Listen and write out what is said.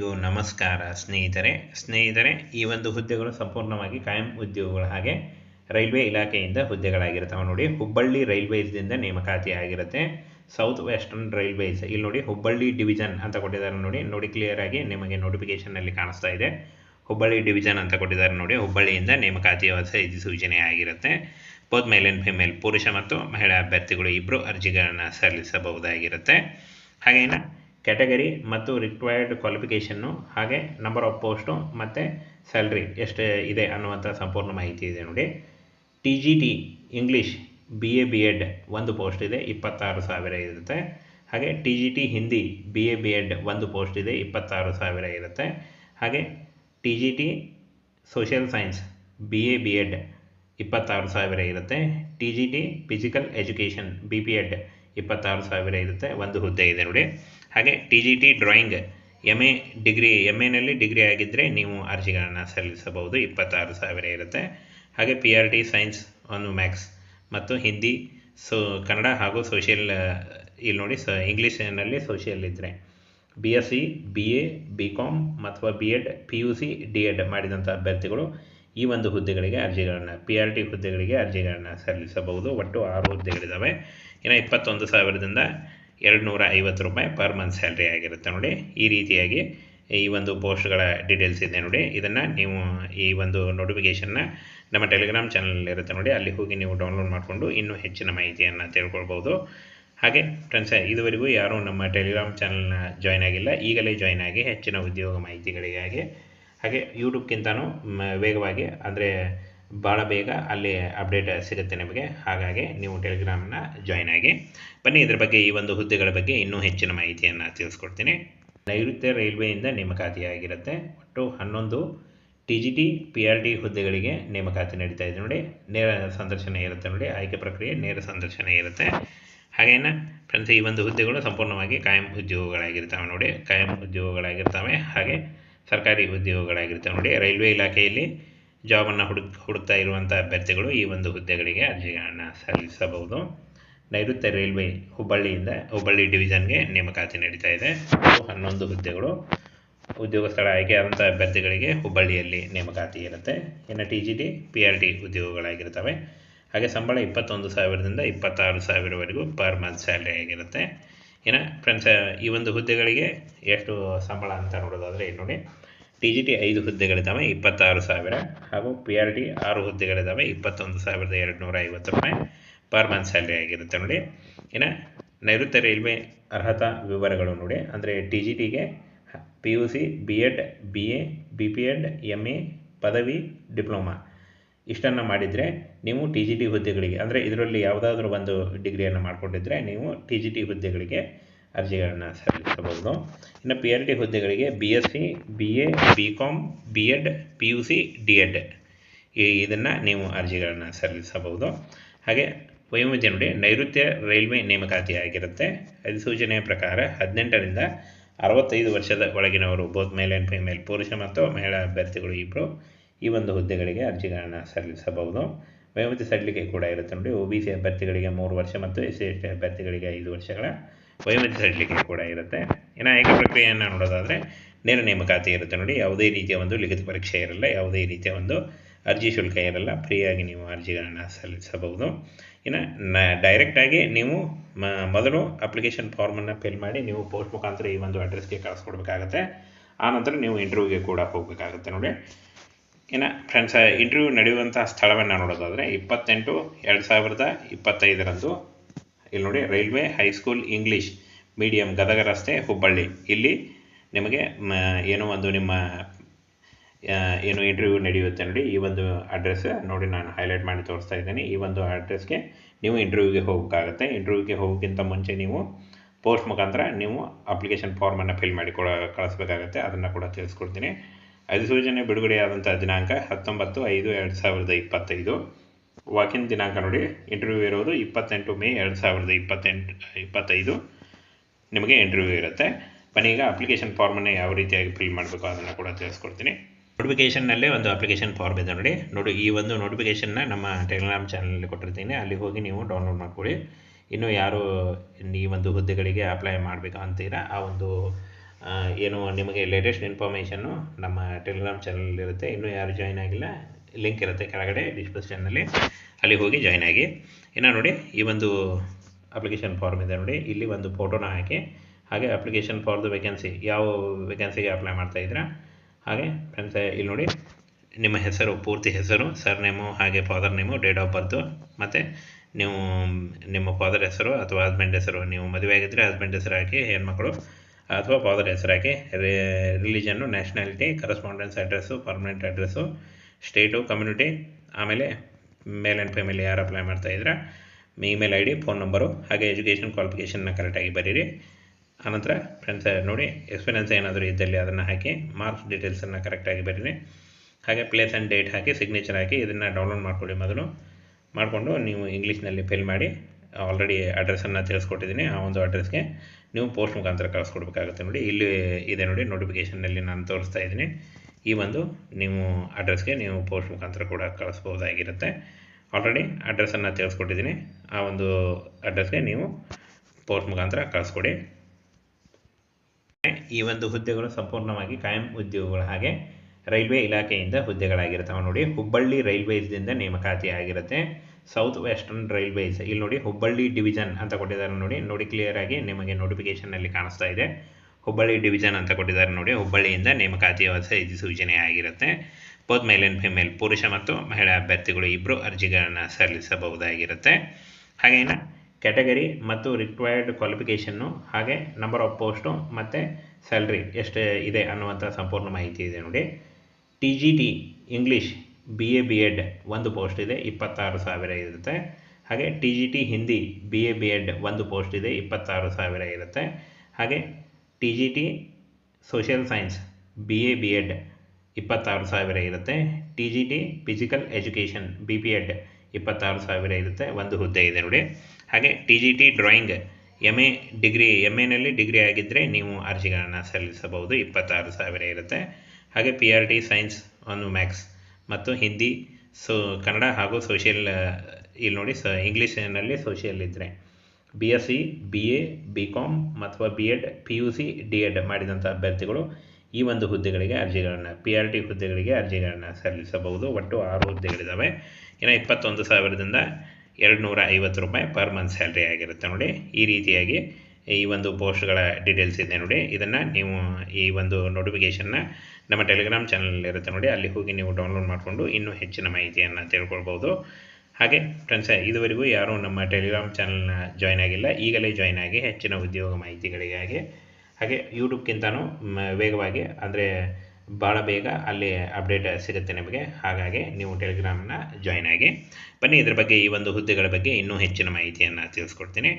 ಇವು ನಮಸ್ಕಾರ ಸ್ನೇಹಿತರೆ. ಸ್ನೇಹಿತರೆ, ಈ ಒಂದು ಹುದ್ದೆಗಳು ಸಂಪೂರ್ಣವಾಗಿ ಕಾಯಂ ಉದ್ಯೋಗಗಳ ಹಾಗೆ ರೈಲ್ವೆ ಇಲಾಖೆಯಿಂದ ಹುದ್ದೆಗಳಾಗಿರ್ತವೆ ನೋಡಿ, ಹುಬ್ಬಳ್ಳಿ ರೈಲ್ವೇಸ್ದಿಂದ ನೇಮಕಾತಿ ಆಗಿರುತ್ತೆ. ಸೌತ್ ವೆಸ್ಟರ್ನ್ ರೈಲ್ವೇಸ್, ಇಲ್ಲಿ ನೋಡಿ ಹುಬ್ಬಳ್ಳಿ ಡಿವಿಜನ್ ಅಂತ ಕೊಟ್ಟಿದ್ದಾರೆ ನೋಡಿ. ನೋಡಿ ಕ್ಲಿಯರ್ ಆಗಿ ನಿಮಗೆ ನೋಟಿಫಿಕೇಶನ್ನಲ್ಲಿ ಕಾಣಿಸ್ತಾ ಇದೆ. ಹುಬ್ಬಳ್ಳಿ ಡಿವಿಜನ್ ಅಂತ ಕೊಟ್ಟಿದ್ದಾರೆ ನೋಡಿ. ಹುಬ್ಬಳ್ಳಿಯಿಂದ ನೇಮಕಾತಿಯ ಇದು ಸೂಚನೆ ಆಗಿರುತ್ತೆ. ಬೋತ್ ಮೇಲ್ ಆ್ಯಂಡ್ ಫಿಮೇಲ್ ಪುರುಷ ಮತ್ತು ಮಹಿಳಾ ಅಭ್ಯರ್ಥಿಗಳು ಇಬ್ಬರು ಅರ್ಜಿಗಳನ್ನು ಸಲ್ಲಿಸಬಹುದಾಗಿರುತ್ತೆ. ಹಾಗೇನ ಕ್ಯಾಟಗರಿ ಮತ್ತು ರಿಕ್ವೈರ್ಡ್ ಕ್ವಾಲಿಫಿಕೇಷನ್ನು ಹಾಗೆ ನಂಬರ್ ಆಫ್ ಪೋಸ್ಟು ಮತ್ತು ಸ್ಯಾಲ್ರಿ ಎಷ್ಟು ಇದೆ ಅನ್ನುವಂಥ ಸಂಪೂರ್ಣ ಮಾಹಿತಿ ಇದೆ ನೋಡಿ. T G T English B A B Ed ಒಂದು ಪೋಸ್ಟ್ ಇದೆ, ಇಪ್ಪತ್ತಾರು ಸಾವಿರ ಇರುತ್ತೆ. ಹಾಗೆ T G T Hindi B A B Ed ಒಂದು ಪೋಸ್ಟ್ ಇದೆ, ಇಪ್ಪತ್ತಾರು ಸಾವಿರ ಇರುತ್ತೆ. ಹಾಗೆ T G T social science B A B Ed ಇಪ್ಪತ್ತಾರು ಸಾವಿರ ಇರುತ್ತೆ. T G T physical education B P Ed ಇಪ್ಪತ್ತಾರು ಸಾವಿರ ಇರುತ್ತೆ. ಒಂದು ಹುದ್ದೆ ಇದೆ ನೋಡಿ. ಹಾಗೆ T G T drawing M A degree M ಎನಲ್ಲಿ degree ಆಗಿದ್ದರೆ ನೀವು ಅರ್ಜಿಗಳನ್ನು ಸಲ್ಲಿಸಬಹುದು, ಇಪ್ಪತ್ತಾರು ಸಾವಿರ ಇರುತ್ತೆ. ಹಾಗೆ ಪಿ ಆರ್ ಟಿ ಸೈನ್ಸ್ ಒಂದು ಮ್ಯಾಕ್ಸ್ ಮತ್ತು ಹಿಂದಿ ಸೊ ಕನ್ನಡ ಹಾಗೂ ಸೋಷಿಯಲ್ ಇಲ್ಲಿ ನೋಡಿ ಸ ಇಂಗ್ಲೀಷಿನಲ್ಲಿ ಸೋಷಿಯಲ್ ಇದ್ದರೆ B S C B A B com ಅಥವಾ B Ed P U C D Ed ಮಾಡಿದಂಥ ಅಭ್ಯರ್ಥಿಗಳು ಈ ಒಂದು ಹುದ್ದೆಗಳಿಗೆ ಅರ್ಜಿಗಳನ್ನು ಪಿ ಆರ್ ಟಿ ಹುದ್ದೆಗಳಿಗೆ ಅರ್ಜಿಗಳನ್ನು ಸಲ್ಲಿಸಬಹುದು. ಒಟ್ಟು ಆರು ಹುದ್ದೆಗಳಿದ್ದಾವೆ ಇನ್ನು ಇಪ್ಪತ್ತೊಂದು ಸಾವಿರದಿಂದ ಎರಡು ನೂರ ಐವತ್ತು ರೂಪಾಯಿ ಪರ್ ಮಂತ್ ಸ್ಯಾಲ್ರಿ ಆಗಿರುತ್ತೆ ನೋಡಿ. ಈ ರೀತಿಯಾಗಿ ಈ ಒಂದು ಪೋಸ್ಟ್ಗಳ ಡೀಟೇಲ್ಸ್ ಇದೆ ನೋಡಿ. ಇದನ್ನು ನೀವು ಈ ಒಂದು ನೋಟಿಫಿಕೇಷನ್ನ ನಮ್ಮ ಟೆಲಿಗ್ರಾಮ್ ಚಾನಲ್ ಇರುತ್ತೆ ನೋಡಿ. ಅಲ್ಲಿ ಹೋಗಿ ನೀವು ಡೌನ್ಲೋಡ್ ಮಾಡಿಕೊಂಡು ಇನ್ನೂ ಹೆಚ್ಚಿನ ಮಾಹಿತಿಯನ್ನು ತಿಳ್ಕೊಳ್ಬೋದು. ಹಾಗೆ ಫ್ರೆಂಡ್ಸ್ ಇದುವರೆಗೂ ಯಾರೂ ನಮ್ಮ ಟೆಲಿಗ್ರಾಮ್ ಚಾನಲ್ನ ಜಾಯ್ನ್ ಆಗಿಲ್ಲ. ಈಗಲೇ ಜಾಯ್ನ್ ಆಗಿ ಹೆಚ್ಚಿನ ಉದ್ಯೋಗ ಮಾಹಿತಿಗಳಿಗಾಗಿ. ಹಾಗೆ ಯೂಟ್ಯೂಬ್ಗಿಂತನೂ ವೇಗವಾಗಿ, ಅಂದರೆ ಭಾಳ ಬೇಗ ಅಲ್ಲಿ ಅಪ್ಡೇಟ್ ಸಿಗುತ್ತೆ ನಿಮಗೆ. ಹಾಗಾಗಿ ನೀವು ಟೆಲಿಗ್ರಾಮ್ನ ಜಾಯ್ನ್ ಆಗಿ. ಬನ್ನಿ, ಇದ್ರ ಬಗ್ಗೆ ಈ ಒಂದು ಹುದ್ದೆಗಳ ಬಗ್ಗೆ ಇನ್ನೂ ಹೆಚ್ಚಿನ ಮಾಹಿತಿಯನ್ನು ತಿಳಿಸ್ಕೊಡ್ತೀನಿ. ನೈಋತ್ಯ ರೈಲ್ವೆಯಿಂದ ನೇಮಕಾತಿಯಾಗಿರುತ್ತೆ. ಒಟ್ಟು ಹನ್ನೊಂದು T G T P R D ಹುದ್ದೆಗಳಿಗೆ ನೇಮಕಾತಿ ನಡೀತಾ ಇದೆ ನೋಡಿ. ನೇರ ಸಂದರ್ಶನ ಇರುತ್ತೆ ನೋಡಿ. ಆಯ್ಕೆ ಪ್ರಕ್ರಿಯೆ ನೇರ ಸಂದರ್ಶನ ಇರುತ್ತೆ. ಹಾಗೇನ ಫ್ರೆಂಡ್ಸ್ ಈ ಒಂದು ಹುದ್ದೆಗಳು ಸಂಪೂರ್ಣವಾಗಿ ಕಾಯಂ ಉದ್ಯೋಗಗಳಾಗಿರ್ತವೆ ನೋಡಿ. ಕಾಯಂ ಉದ್ಯೋಗಗಳಾಗಿರ್ತವೆ. ಹಾಗೆ ಸರ್ಕಾರಿ ಉದ್ಯೋಗಗಳಾಗಿರ್ತವೆ ನೋಡಿ. ರೈಲ್ವೆ ಇಲಾಖೆಯಲ್ಲಿ ಜಾಬನ್ನು ಹುಡುಕ್, ಹುಡುಕ್ತಾ ಇರುವಂಥ ಅಭ್ಯರ್ಥಿಗಳು ಈ ಒಂದು ಹುದ್ದೆಗಳಿಗೆ ಅರ್ಜಿಗಳನ್ನು ಸಲ್ಲಿಸಬಹುದು. ನೈಋತ್ಯ ರೈಲ್ವೆ ಹುಬ್ಬಳ್ಳಿಯಿಂದ ಹುಬ್ಬಳ್ಳಿ ಡಿವಿಷನ್ಗೆ ನೇಮಕಾತಿ ನಡೀತಾ ಇದೆ. ಹನ್ನೊಂದು ಹುದ್ದೆಗಳು ಉದ್ಯೋಗ ಸ್ಥಳ ಆಯ್ಕೆಯಾದಂಥ ಅಭ್ಯರ್ಥಿಗಳಿಗೆ ಹುಬ್ಬಳ್ಳಿಯಲ್ಲಿ ನೇಮಕಾತಿ ಇರುತ್ತೆ. ಇನ್ನು T G D, P R T ಉದ್ಯೋಗಗಳಾಗಿರ್ತವೆ ಹಾಗೆ ಸಂಬಳ ಇಪ್ಪತ್ತೊಂದು ಸಾವಿರದಿಂದ ಇಪ್ಪತ್ತಾರು ಸಾವಿರವರೆಗೂ ಪರ್ ಮಂತ್ ಸ್ಯಾಲ್ರಿ ಆಗಿರುತ್ತೆ. ಇನ್ನು ಫ್ರೆಂಡ್ಸ್, ಈ ಒಂದು ಹುದ್ದೆಗಳಿಗೆ ಎಷ್ಟು ಸಂಬಳ ಅಂತ ನೋಡೋದಾದರೆ ನೋಡಿ ಟಿ ಜಿ ಟಿ ಐದು ಹುದ್ದೆಗಳಿದ್ದಾವೆ, ಇಪ್ಪತ್ತಾರು ಸಾವಿರ. ಹಾಗೂ ಪಿ ಆರ್ ಡಿ ಆರು ಹುದ್ದೆಗಳಿದ್ದಾವೆ, ಇಪ್ಪತ್ತೊಂದು ಸಾವಿರದ ಎರಡು ನೂರ ಐವತ್ತು ರೂಪಾಯಿ ಪರ್ ಮಂತ್ ಸ್ಯಾಲ್ರಿ ಆಗಿರುತ್ತೆ ನೋಡಿ. ಇನ್ನು ನೈಋತ್ಯ ರೈಲ್ವೆ ಅರ್ಹತಾ ವಿವರಗಳು ನೋಡಿ. ಅಂದರೆ ಟಿ ಜಿ ಟಿಗೆ P U C B Ed B A B P Ed M A ಪದವಿ, ಡಿಪ್ಲೊಮಾ. ಇಷ್ಟನ್ನು ಮಾಡಿದರೆ ನೀವು ಟಿ ಜಿ ಟಿ ಹುದ್ದೆಗಳಿಗೆ, ಅಂದರೆ ಇದರಲ್ಲಿ ಯಾವುದಾದ್ರೂ ಒಂದು ಡಿಗ್ರಿಯನ್ನು ಮಾಡಿಕೊಂಡಿದ್ದರೆ ನೀವು ಟಿ ಜಿ ಟಿ ಹುದ್ದೆಗಳಿಗೆ ಅರ್ಜಿಗಳನ್ನು ಸಲ್ಲಿಸಬಹುದು. ಇನ್ನು ಪಿ ಆರ್ ಡಿ ಹುದ್ದೆಗಳಿಗೆ B S C B A B com B Ed P U C D Ed ಇದನ್ನು ನೀವು ಅರ್ಜಿಗಳನ್ನು ಸಲ್ಲಿಸಬಹುದು. ಹಾಗೆ ವಯೋಮಿತಿ ನೋಡಿ ನೈಋತ್ಯ ರೈಲ್ವೆ ನೇಮಕಾತಿ ಆಗಿರುತ್ತೆ ಅಧಿಸೂಚನೆಯ ಪ್ರಕಾರ ಹದಿನೆಂಟರಿಂದ ಅರವತ್ತೈದು ವರ್ಷದ ಒಳಗಿನವರು, ಬೋತ್ ಮೇಲ್ ಆ್ಯಂಡ್ ಫಿಮೇಲ್, ಪುರುಷ ಮತ್ತು ಮಹಿಳಾ ಅಭ್ಯರ್ಥಿಗಳು ಇಬ್ಬರು ಈ ಒಂದು ಹುದ್ದೆಗಳಿಗೆ ಅರ್ಜಿಗಳನ್ನು ಸಲ್ಲಿಸಬಹುದು. ವಯೋಮಿತಿ ಸಡಿಲಿಕೆ ಕೂಡ ಇರುತ್ತೆ ನೋಡಿ. ಒ ಬಿ ಸಿ ಅಭ್ಯರ್ಥಿಗಳಿಗೆ ಮೂರು ವರ್ಷ ಮತ್ತು ಎಸ್ ಸಿ ಎಸ್ ಟಿ ಅಭ್ಯರ್ಥಿಗಳಿಗೆ ಐದು ವರ್ಷಗಳ ವಯೋಮಿತಿ ಸಡಿಲಿಕೆ ಕೂಡ ಇರುತ್ತೆ. ಇನ್ನು ಆಯ್ಕೆ ಪ್ರಕ್ರಿಯೆಯನ್ನು ನೋಡೋದಾದರೆ ನೇರ ನೇಮಕಾತಿ ಇರುತ್ತೆ ನೋಡಿ. ಯಾವುದೇ ರೀತಿಯ ಒಂದು ಲಿಖಿತ ಪರೀಕ್ಷೆ ಇರಲ್ಲ, ಯಾವುದೇ ರೀತಿಯ ಒಂದು ಅರ್ಜಿ ಶುಲ್ಕ ಇರಲ್ಲ. ಫ್ರೀಯಾಗಿ ನೀವು ಅರ್ಜಿಗಳನ್ನು ಸಲ್ಲಿಸಬಹುದು. ಇನ್ನು ನ ಡೈರೆಕ್ಟಾಗಿ ನೀವು ಮೊದಲು ಅಪ್ಲಿಕೇಶನ್ ಫಾರ್ಮನ್ನು ಫಿಲ್ ಮಾಡಿ ನೀವು ಪೋಸ್ಟ್ ಮುಖಾಂತರ ಈ ಒಂದು ಅಡ್ರೆಸ್ಗೆ ಕಳಿಸ್ಕೊಡ್ಬೇಕಾಗತ್ತೆ. ಆನಂತರ ನೀವು ಇಂಟರ್ವ್ಯೂಗೆ ಕೂಡ ಹೋಗಬೇಕಾಗುತ್ತೆ ನೋಡಿ. ಇನ್ನು ಫ್ರೆಂಡ್ಸ್ ಇಂಟರ್ವ್ಯೂ ನಡೆಯುವಂಥ ಸ್ಥಳವನ್ನು ನೋಡೋದಾದರೆ ಇಪ್ಪತ್ತೆಂಟು, ಎರಡು ಸಾವಿರದ ಇಪ್ಪತ್ತೈದರಂದು ಇಲ್ಲಿ ನೋಡಿ railway high school English medium Gadag ರಸ್ತೆ ಹುಬ್ಬಳ್ಳಿ. ಇಲ್ಲಿ ನಿಮಗೆ ಏನೋ ಒಂದು ನಿಮ್ಮ ಏನು ಇಂಟರ್ವ್ಯೂ ನಡೆಯುತ್ತೆ ನೋಡಿ, ಈ ಒಂದು ಅಡ್ರೆಸ್ ನೋಡಿ ನಾನು ಹೈಲೈಟ್ ಮಾಡಿ ತೋರಿಸ್ತಾ ಇದ್ದೀನಿ. ಈ ಒಂದು ಅಡ್ರೆಸ್ಗೆ ನೀವು ಇಂಟರ್ವ್ಯೂಗೆ ಹೋಗಬೇಕಾಗುತ್ತೆ ಇಂಟರ್ವ್ಯೂಗೆ ಹೋಗೋಕ್ಕಿಂತ ಮುಂಚೆ ನೀವು ಪೋಸ್ಟ್ ಮುಖಾಂತರ ನೀವು ಅಪ್ಲಿಕೇಶನ್ ಫಾರ್ಮನ್ನು ಫಿಲ್ ಮಾಡಿ ಕೊಡ ಕಳಿಸ್ಬೇಕಾಗತ್ತೆ. ಅದನ್ನು ಕೂಡ ತಿಳಿಸ್ಕೊಡ್ತೀನಿ. ಅಧಿಸೂಚನೆ ಬಿಡುಗಡೆಯಾದಂಥ ದಿನಾಂಕ ಹತ್ತೊಂಬತ್ತು ಐದು ಎರಡು ಸಾವಿರದ ಇಪ್ಪತ್ತೈದು. ವಾಕಿನ್ ದಿನಾಂಕ ನೋಡಿ. ಇಂಟರ್ವ್ಯೂ ಇರೋದು ಇಪ್ಪತ್ತೆಂಟು ಮೇ ಎರಡು ಸಾವಿರದ ಇಪ್ಪತ್ತೆಂಟು, ಇಪ್ಪತ್ತೈದು. ನಿಮಗೆ ಇಂಟರ್ವ್ಯೂ ಇರುತ್ತೆ. ಬನ್ನಿ, ಈಗ ಅಪ್ಲಿಕೇಶನ್ ಫಾರ್ಮನ್ನು ಯಾವ ರೀತಿಯಾಗಿ ಫಿಲ್ ಮಾಡಬೇಕು ಅದನ್ನು ಕೂಡ ತಿಳಿಸ್ಕೊಡ್ತೀನಿ. ನೋಟಿಫಿಕೇಷನ್ನಲ್ಲೇ ಒಂದು ಅಪ್ಲಿಕೇಶನ್ ಫಾರ್ಮ್ ಇದೆ ನೋಡಿ. ನೋಡಿ, ಈ ಒಂದು ನೋಟಿಫಿಕೇಷನ್ನ ನಮ್ಮ ಟೆಲಿಗ್ರಾಮ್ ಚಾನಲಲ್ಲಿ ಕೊಟ್ಟಿರ್ತೀನಿ. ಅಲ್ಲಿ ಹೋಗಿ ನೀವು ಡೌನ್ಲೋಡ್ ಮಾಡ್ಕೊಳ್ಳಿ. ಇನ್ನು ಯಾರು ಈ ಒಂದು ಹುದ್ದೆಗಳಿಗೆ ಅಪ್ಲೈ ಮಾಡಬೇಕು ಅಂತೀರಾ, ಆ ಒಂದು ಏನು ನಿಮಗೆ ಲೇಟೆಸ್ಟ್ ಇನ್ಫಾರ್ಮೇಷನ್ನು ನಮ್ಮ ಟೆಲಿಗ್ರಾಮ್ ಚಾನಲ್ ಇರುತ್ತೆ. ಇನ್ನೂ ಯಾರು ಜಾಯ್ನ್ ಆಗಿಲ್ಲ ಲಿಂಕ್ ಇರುತ್ತೆ ಕೆಳಗಡೆ ಡಿಸ್ಕ್ರಿಪ್ಷನ್ನಲ್ಲಿ ಅಲ್ಲಿ. ಹೋಗಿ ಜಾಯ್ನ್ ಆಗಿ. ಇನ್ನು ನೋಡಿ, ಈ ಒಂದು ಅಪ್ಲಿಕೇಶನ್ ಫಾರ್ಮ್ ಇದೆ ನೋಡಿ. ಇಲ್ಲಿ ಒಂದು ಫೋಟೋನ ಹಾಕಿ. ಹಾಗೆ ಅಪ್ಲಿಕೇಶನ್ ಫಾರ್ ದ ವೇಕೆನ್ಸಿ ಯಾವ ವೇಕೆನ್ಸಿಗೆ ಅಪ್ಲೈ ಮಾಡ್ತಾ ಇದ್ದೀರಾ? ಹಾಗೆ ಫ್ರೆಂಡ್ಸ್ ಇಲ್ಲಿ ನೋಡಿ. ನಿಮ್ಮ ಹೆಸರು, ಪೂರ್ತಿ ಹೆಸರು ಸರ್ ನೇಮು ಹಾಗೆ father name date of birth ಮತ್ತು ನೀವು, ನಿಮ್ಮ ಫಾದರ್ ಹೆಸರು ಅಥವಾ ಹಸ್ಬೆಂಡ್ ಹೆಸರು. ನೀವು ಮದುವೆ ಆಗಿದ್ದರೆ ಹಸ್ಬೆಂಡ್ ಹೆಸರು ಹಾಕಿ, ಹೆಣ್ಮಕ್ಳು ಅಥವಾ ಫಾದರ್ ಹೆಸರು ಹಾಕಿ. Religion nationality correspondence address permanent address state, community, ಆಮೇಲೆ ಮೇಲ್ ಆ್ಯಂಡ್ ಫೀಮೇಲ್ ಯಾರು ಅಪ್ಲೈ ಮಾಡ್ತಾ ಇದ್ದೀರಾ email I D, phone number, ಹಾಗೆ ಎಜುಕೇಷನ್ ಕ್ವಾಲಿಫಿಕೇಷನ್ನ ಕರೆಕ್ಟಾಗಿ ಬರೀರಿ. ಆನಂತರ ಫ್ರೆಂಡ್ಸ್, ನೋಡಿ, ಎಕ್ಸ್ಪೀರಿಯನ್ಸ್ ಏನಾದರೂ ಇದ್ದಲ್ಲಿ ಅದನ್ನು ಹಾಕಿ, ಮಾರ್ಕ್ಸ್ ಡೀಟೇಲ್ಸನ್ನು ಕರೆಕ್ಟಾಗಿ ಬರೀರಿ. ಹಾಗೆ ಪ್ಲೇಸ್ ಆ್ಯಂಡ್ ಡೇಟ್ ಹಾಕಿ, ಸಿಗ್ನೇಚರ್ ಹಾಕಿ, ಇದನ್ನು ಡೌನ್ಲೋಡ್ ಮಾಡ್ಕೊಳ್ಳಿ ಮೊದಲು. ಮಾಡಿಕೊಂಡು ನೀವು ಇಂಗ್ಲೀಷ್ನಲ್ಲಿ ಫಿಲ್ ಮಾಡಿ, ಆಲ್ರೆಡಿ ಅಡ್ರೆಸ್ಸನ್ನು ತಿಳಿಸ್ಕೊಟ್ಟಿದ್ದೀನಿ, ಆ ಒಂದು ಅಡ್ರೆಸ್ಗೆ ನೀವು ಪೋಸ್ಟ್ ಮುಖಾಂತರ ಕಳಿಸ್ಕೊಡ್ಬೇಕಾಗುತ್ತೆ ನೋಡಿ. ಇಲ್ಲಿ ಇದೆ ನೋಡಿ, ನೋಟಿಫಿಕೇಷನ್ನಲ್ಲಿ ನಾನು ತೋರಿಸ್ತಾ ಇದ್ದೀನಿ. ಈ ಒಂದು ನೀವು ಅಡ್ರೆಸ್ಗೆ ನೀವು ಪೋಸ್ಟ್ ಮುಖಾಂತರ ಕೂಡ ಕಳಿಸ್ಬೋದಾಗಿರುತ್ತೆ. ಆಲ್ರೆಡಿ ಅಡ್ರೆಸ್ಸನ್ನು ತಿಳಿಸ್ಕೊಟ್ಟಿದ್ದೀನಿ ಆ ಒಂದು ಅಡ್ರೆಸ್ಗೆ ನೀವು ಪೋಸ್ಟ್ ಮುಖಾಂತರ ಕಳಿಸ್ಕೊಡಿ. ಈ ಒಂದು ಹುದ್ದೆಗಳು ಸಂಪೂರ್ಣವಾಗಿ ಕಾಯಂ ಉದ್ಯೋಗಗಳ ಹಾಗೆ ರೈಲ್ವೆ ಇಲಾಖೆಯಿಂದ ಹುದ್ದೆಗಳಾಗಿರ್ತವೆ ನೋಡಿ ಹುಬ್ಬಳ್ಳಿ ರೈಲ್ವೇಸ್ದಿಂದ ನೇಮಕಾತಿ ಆಗಿರುತ್ತೆ. ಸೌತ್ ವೆಸ್ಟರ್ನ್ ರೈಲ್ವೇಸ್ ಇಲ್ಲಿ ನೋಡಿ ಹುಬ್ಬಳ್ಳಿ ಡಿವಿಜನ್ ಅಂತ ಕೊಟ್ಟಿದ್ದಾರೆ. ನೋಡಿ ನೋಡಿ ಕ್ಲಿಯರ್ ಆಗಿ ನಿಮಗೆ ನೋಟಿಫಿಕೇಶನ್ನಲ್ಲಿ ಕಾಣಿಸ್ತಾ ಇದೆ. ಹುಬ್ಬಳ್ಳಿ ಡಿವಿಷನ್ ಅಂತ ಕೊಟ್ಟಿದ್ದಾರೆ ನೋಡಿ. ಹುಬ್ಬಳ್ಳಿಯಿಂದ ನೇಮಕಾತಿಯ ಹೊಸ ಇದು ಸೂಚನೆ ಆಗಿರುತ್ತೆ. ಬೋತ್ ಮೇಲ್ ಆ್ಯಂಡ್ ಫಿಮೇಲ್ ಪುರುಷ ಮತ್ತು ಮಹಿಳಾ ಅಭ್ಯರ್ಥಿಗಳು ಇಬ್ಬರು ಅರ್ಜಿಗಳನ್ನು ಸಲ್ಲಿಸಬಹುದಾಗಿರುತ್ತೆ. ಹಾಗೇನ ಕ್ಯಾಟಗರಿ ಮತ್ತು ರಿಕ್ವೈರ್ಡ್ ಕ್ವಾಲಿಫಿಕೇಷನ್ನು ಹಾಗೆ ನಂಬರ್ ಆಫ್ ಪೋಸ್ಟು ಮತ್ತು ಸ್ಯಾಲ್ರಿ ಎಷ್ಟು ಇದೆ ಅನ್ನುವಂಥ ಸಂಪೂರ್ಣ ಮಾಹಿತಿ ಇದೆ ನೋಡಿ. T G T English B A B Ed ಒಂದು ಪೋಸ್ಟ್ ಇದೆ, ಇಪ್ಪತ್ತಾರು ಸಾವಿರ ಇರುತ್ತೆ. ಹಾಗೆ T G T Hindi B A B Ed ಒಂದು ಪೋಸ್ಟ್ ಇದೆ, ಇಪ್ಪತ್ತಾರು ಸಾವಿರ ಇರುತ್ತೆ. ಹಾಗೆ T G T social science B A B Ed ಇಪ್ಪತ್ತಾರು ಸಾವಿರ ಇರುತ್ತೆ. T G T physical education B P Ed ಇಪ್ಪತ್ತಾರು ಸಾವಿರ ಇರುತ್ತೆ. ಒಂದು ಹುದ್ದೆ ಇದೆ ನೋಡಿ. ಹಾಗೆ T G T drawing M A degree M ಎನಲ್ಲಿ degree ಆಗಿದ್ದರೆ ನೀವು ಅರ್ಜಿಗಳನ್ನು ಸಲ್ಲಿಸಬಹುದು. ಇಪ್ಪತ್ತಾರು ಸಾವಿರ ಇರುತ್ತೆ. ಹಾಗೆ ಪಿ ಆರ್ ಟಿ ಸೈನ್ಸ್ ಒಂದು ಮ್ಯಾಕ್ಸ್ ಮತ್ತು ಹಿಂದಿ ಸೊ ಕನ್ನಡ ಹಾಗೂ ಸೋಷಿಯಲ್ ಇಲ್ಲಿ ನೋಡಿ ಸ ಇಂಗ್ಲೀಷ್ನಲ್ಲಿ ಸೋಷಿಯಲ್ ಇದ್ದರೆ B S C B A B com ಅಥವಾ B Ed P U C D Ed ಮಾಡಿದಂಥ ಅಭ್ಯರ್ಥಿಗಳು ಈ ಒಂದು ಹುದ್ದೆಗಳಿಗೆ ಅರ್ಜಿಗಳನ್ನು ಪಿ ಆರ್ ಟಿ ಹುದ್ದೆಗಳಿಗೆ ಅರ್ಜಿಗಳನ್ನು ಸಲ್ಲಿಸಬಹುದು. ಒಟ್ಟು ಆರು ಹುದ್ದೆಗಳಿದ್ದಾವೆ ಇನ್ನು ಇಪ್ಪತ್ತೊಂದು ಸಾವಿರದಿಂದ ಎರಡು ನೂರ ಐವತ್ತು ರೂಪಾಯಿ ಪರ್ ಮಂತ್ ಸ್ಯಾಲ್ರಿ ಆಗಿರುತ್ತೆ ನೋಡಿ. ಈ ರೀತಿಯಾಗಿ ಈ ಒಂದು ಪೋಸ್ಟ್ಗಳ ಡೀಟೇಲ್ಸ್ ಇದೆ ನೋಡಿ. ಇದನ್ನು ನೀವು ಈ ಒಂದು ನೋಟಿಫಿಕೇಷನ್ನ ನಮ್ಮ ಟೆಲಿಗ್ರಾಮ್ ಚಾನಲ್ ಇರುತ್ತೆ ನೋಡಿ. ಅಲ್ಲಿ ಹೋಗಿ ನೀವು ಡೌನ್ಲೋಡ್ ಮಾಡಿಕೊಂಡು ಇನ್ನೂ ಹೆಚ್ಚಿನ ಮಾಹಿತಿಯನ್ನು ತಿಳ್ಕೊಳ್ಬೋದು ಹಾಗೆ ಫ್ರೆಂಡ್ಸ್ ಇದುವರೆಗೂ ಯಾರೂ ನಮ್ಮ ಟೆಲಿಗ್ರಾಮ್ ಚಾನಲ್ನ ಜಾಯ್ನ್ ಆಗಿಲ್ಲ. ಈಗಲೇ ಜಾಯ್ನ್ ಆಗಿ ಹೆಚ್ಚಿನ ಉದ್ಯೋಗ ಮಾಹಿತಿಗಳಿಗಾಗಿ. ಹಾಗೆ ಯೂಟ್ಯೂಬ್ಗಿಂತನೂ ವೇಗವಾಗಿ, ಅಂದರೆ ಭಾಳ ಬೇಗ ಅಲ್ಲಿ ಅಪ್ಡೇಟ್ ಸಿಗುತ್ತೆ ನಿಮಗೆ. ಹಾಗಾಗಿ ನೀವು ಟೆಲಿಗ್ರಾಮ್ನ ಜಾಯ್ನ್ ಆಗಿ. ಬನ್ನಿ, ಇದ್ರ ಬಗ್ಗೆ ಈ ಒಂದು ಹುದ್ದೆಗಳ ಬಗ್ಗೆ ಇನ್ನೂ ಹೆಚ್ಚಿನ ಮಾಹಿತಿಯನ್ನು ತಿಳಿಸ್ಕೊಡ್ತೀನಿ.